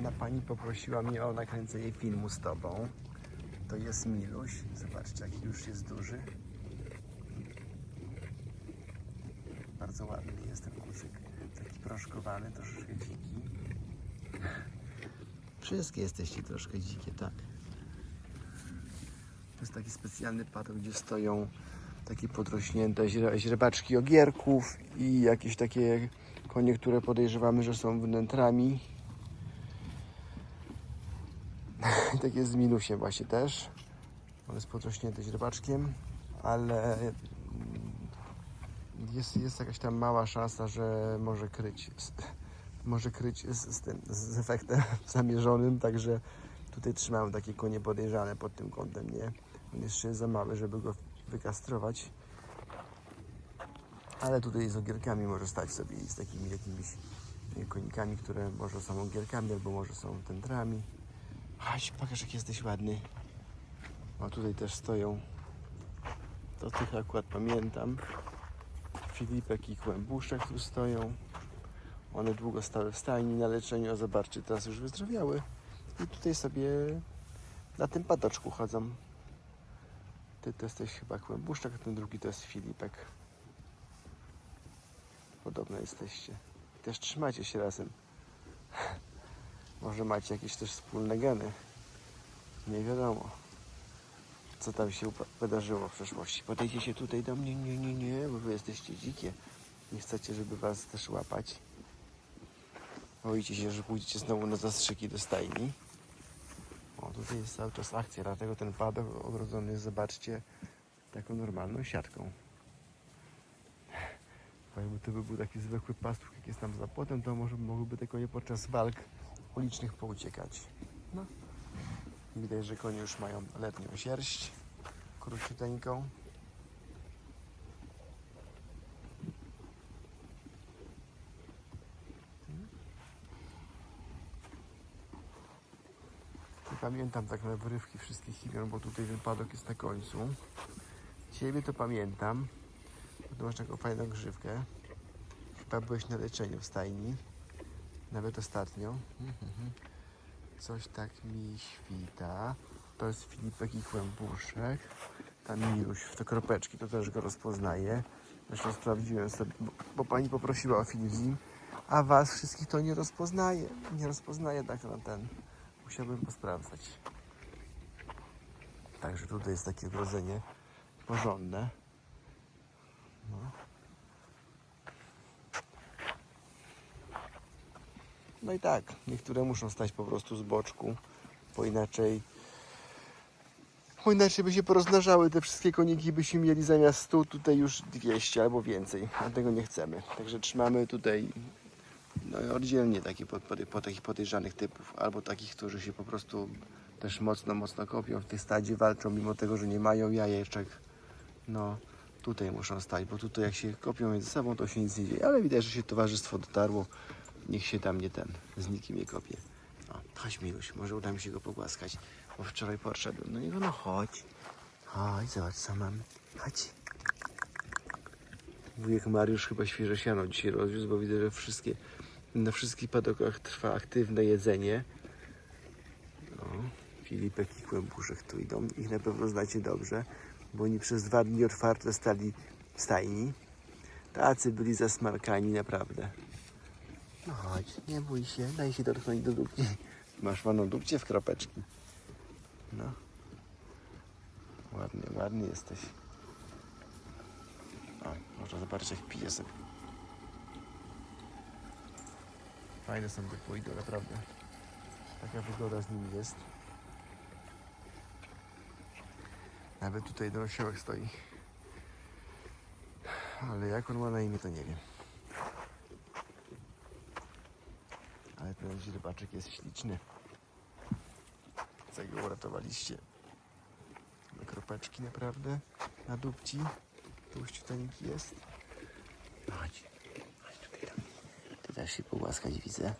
Jedna pani poprosiła mnie o nakręcenie filmu z tobą. To jest Miluś. Zobaczcie, jaki już jest duży. Bardzo ładny jest ten kucyk. Taki proszkowany, troszeczkę dziki. Wszystkie jesteście troszkę dzikie, tak. To jest taki specjalny padok, gdzie stoją takie podrośnięte źre- źrebaczki ogierków i jakieś takie konie, które podejrzewamy, że są wnętrami. Tak jest z minusiem właśnie też. On jest podrośnięty źrebaczkiem, ale mm, jest, jest jakaś tam mała szansa, że może kryć może kryć z, z tym, z efektem zamierzonym, także tutaj trzymałem takie konie podejrzane pod tym kątem, nie? On jeszcze jest za mały, żeby go wykastrować. Ale tutaj z ogierkami może stać sobie z takimi jakimiś e, konikami, które może są ogierkami, albo może są tędrami. Chodź, pokaż jak jesteś ładny. O, tutaj też stoją. To tych akurat pamiętam. Filipek i Kłębuszek tu stoją. One długo stały w stajni na leczeniu, a zobaczcie, teraz już wyzdrowiały. I tutaj sobie na tym patoczku chodzą. Ty to jesteś chyba Kłębuszczak, ten drugi to jest Filipek. Podobne jesteście. Też trzymacie się razem. Może macie jakieś też wspólne geny. Nie wiadomo, co tam się wydarzyło w przeszłości. Podejdziecie tutaj do mnie, nie, nie, nie, bo wy jesteście dzikie. Nie chcecie, żeby was też łapać. Boicie się, że pójdziecie znowu na zastrzyki do stajni. O, tutaj jest cały czas akcja, dlatego ten padok ogrodzony jest, zobaczcie, taką normalną siatką. Bo jakby to by był taki zwykły pastuch, jak jest tam za płotem, to może mogłyby te konie podczas walk ulicznych pouciekać. No. Widać, że konie już mają letnią sierść, króciuteńką. Nie pamiętam tak na wyrywki wszystkich imion, bo tutaj ten jest na końcu. Ciebie to pamiętam, bo masz taką fajną grzywkę. Chyba byłeś na leczeniu w stajni, nawet ostatnio. Coś tak mi świta. To jest Filipek i Kłębuszek. Tam Miluś w te kropeczki, to też go rozpoznaje. Zresztą sprawdziłem sobie, bo, bo pani poprosiła o nim, a was wszystkich to nie rozpoznaje. Nie rozpoznaje tak na ten. Musiałbym posprawdzać. Także tutaj jest takie ogrodzenie porządne. No. No i tak, niektóre muszą stać po prostu z boczku, bo inaczej bo inaczej by się porozmnażały te wszystkie koniki, byśmy mieli zamiast 100 tutaj już 200 albo więcej, a tego nie chcemy. Także trzymamy tutaj no, oddzielnie takie po, po, po takich podejrzanych typów, albo takich, którzy się po prostu też mocno, mocno kopią w tej stadzie, walczą mimo tego, że nie mają jajeczek. No, tutaj muszą stać, bo tutaj jak się kopią między sobą, to się nic nie dzieje, ale widać, że się towarzystwo dotarło. Niech się tam nie ten, z nikim nie kopie. O, chodź Miluś, może uda mi się go pogłaskać, bo wczoraj podszedłem do niego, no chodź. Chodź, zobacz co mam. Chodź. Wujek Mariusz chyba świeże siano dzisiaj rozwiózł, bo widzę, że wszystkie, na wszystkich padokach trwa aktywne jedzenie. No, Filipek i Kłębuszek tu idą. Ich na pewno znacie dobrze, bo oni przez dwa dni otwarte stali w stajni. Tacy byli zasmarkani, naprawdę. No chodź, nie bój się, daj się dotknąć do dupki. Masz ładną dupcie w kropeczki. No. Ładnie, ładny jesteś. O, można zobaczyć jak pije sobie. Fajne są te pójdą, naprawdę. Taka wygoda z nimi jest. Nawet tutaj jeden osiołek stoi. Ale jak on ma na imię, to nie wiem. Ten źrebaczek jest śliczny. Co go uratowaliście. Kropeczki naprawdę na dupci. Tłuściuteńki jest. No Chodź. Chodź tutaj mnie. Ty też się pogłaskać widzę.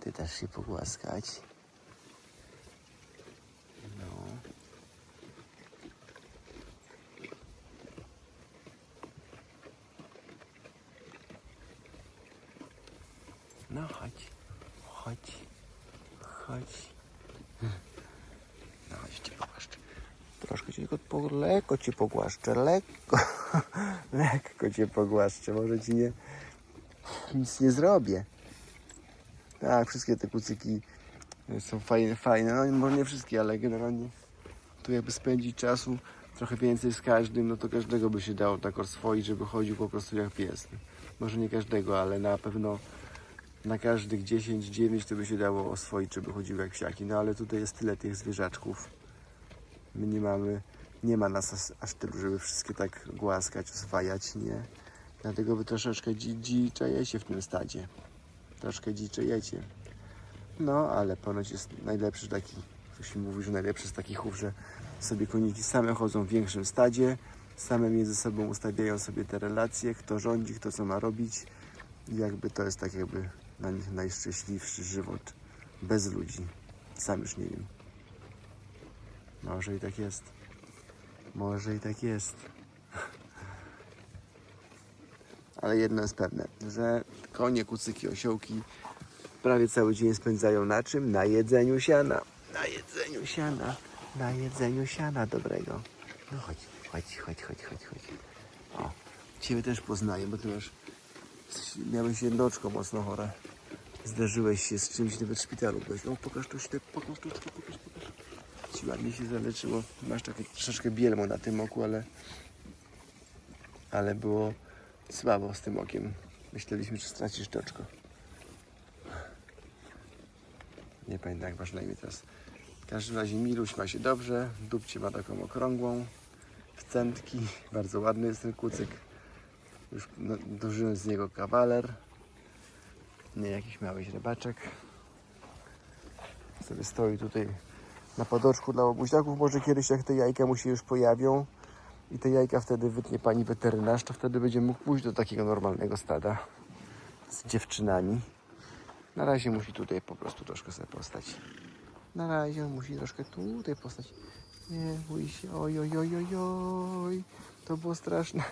Ty też się pogłaskać. No. No chodź. Chodź. Chodź. No, chodź cię pogłaszczę. Troszkę cię tylko lekko cię pogłaszczę, lekko. lekko cię pogłaszczę, może ci nie... Nic nie zrobię. Tak, wszystkie te kucyki są fajne, fajne. No może nie wszystkie, ale generalnie tu jakby spędzić czasu trochę więcej z każdym, no to każdego by się dało tak oswoić, żeby chodził po prostu jak pies. Może nie każdego, ale na pewno na każdych 10, 9 to by się dało oswoić, żeby chodził jak psiaki. No ale tutaj jest tyle tych zwierzaczków. My nie mamy, nie ma nas aż, tylu, żeby wszystkie tak głaskać, oswajać, nie. Dlatego wy troszeczkę dzi, dziczejecie w tym stadzie. Troszkę dziczejecie. No, ale ponoć jest najlepszy taki, ktoś mi mówi, że najlepszy z takich chów, że sobie koniki same chodzą w większym stadzie, same między sobą ustawiają sobie te relacje, kto rządzi, kto co ma robić. Jakby to jest tak jakby dla nich najszczęśliwszy żywot bez ludzi. Sam już nie wiem. Może i tak jest. Może i tak jest. Ale jedno jest pewne, że konie, kucyki, osiołki prawie cały dzień spędzają na czym? Na jedzeniu siana. Na jedzeniu siana. Na jedzeniu siana dobrego. No chodź, chodź, chodź, chodź, chodź, chodź. O, Ciebie też poznaję, bo ty masz... Miałeś jednoczko mocno chore. Zdarzyłeś się z czymś, nawet w szpitalu byłeś. O, pokaż to pokaż to, pokaż, pokaż. Ci ładnie się zaleczyło. Masz takie troszeczkę bielmo na tym oku, ale... Ale było słabo z tym okiem. Myśleliśmy, że stracisz oczko. Nie pamiętam jak masz na imię teraz. W każdym razie Miluś ma się dobrze. Dupcie ma taką okrągłą. Wcętki. Bardzo ładny jest ten kucyk. Już no, dożyłem z niego kawaler. Nie jakiś mały źrebaczek. Sobie stoi tutaj na padoczku dla łobuziaków. Może kiedyś jak te jajka mu się już pojawią i te jajka wtedy wytnie pani weterynarz, to wtedy będzie mógł pójść do takiego normalnego stada z dziewczynami. Na razie musi tutaj po prostu troszkę sobie postać. Na razie musi troszkę tutaj postać. Nie bój się, oj, oj, oj, oj, oj. To było straszne.